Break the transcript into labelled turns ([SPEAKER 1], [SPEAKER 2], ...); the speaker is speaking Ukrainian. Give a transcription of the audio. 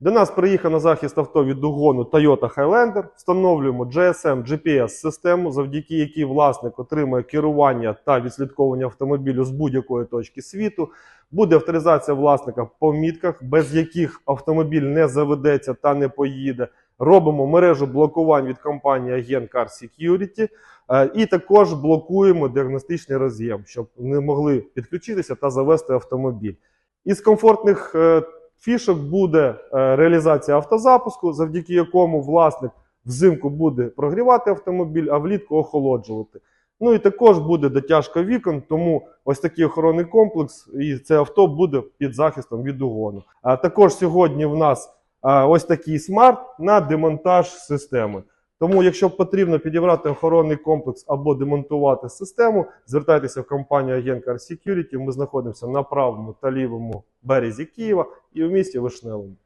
[SPEAKER 1] До нас приїхав на захист авто від угону Toyota Highlander. Встановлюємо GSM GPS-систему, завдяки якій власник отримує керування та відслідковування автомобілю з будь-якої точки світу. Буде авторизація власника по мітках, без яких автомобіль не заведеться та не поїде. Робимо мережу блокувань від компанії Agent Car Security. Е, І також блокуємо діагностичний роз'єм, щоб не могли підключитися та завести автомобіль. Із комфортних е, фішок буде е, реалізація автозапуску, завдяки якому власник взимку буде прогрівати автомобіль, а влітку охолоджувати. Ну і також буде дотяжка вікон, тому ось такий охоронний комплекс, і це авто буде під захистом від угону. А також сьогодні в нас ось такий смарт на демонтаж системи. Тому, якщо потрібно підібрати охоронний комплекс або демонтувати систему, звертайтеся в компанію Car Security. Ми знаходимося на правому та лівому березі Києва і в місті Вишневому.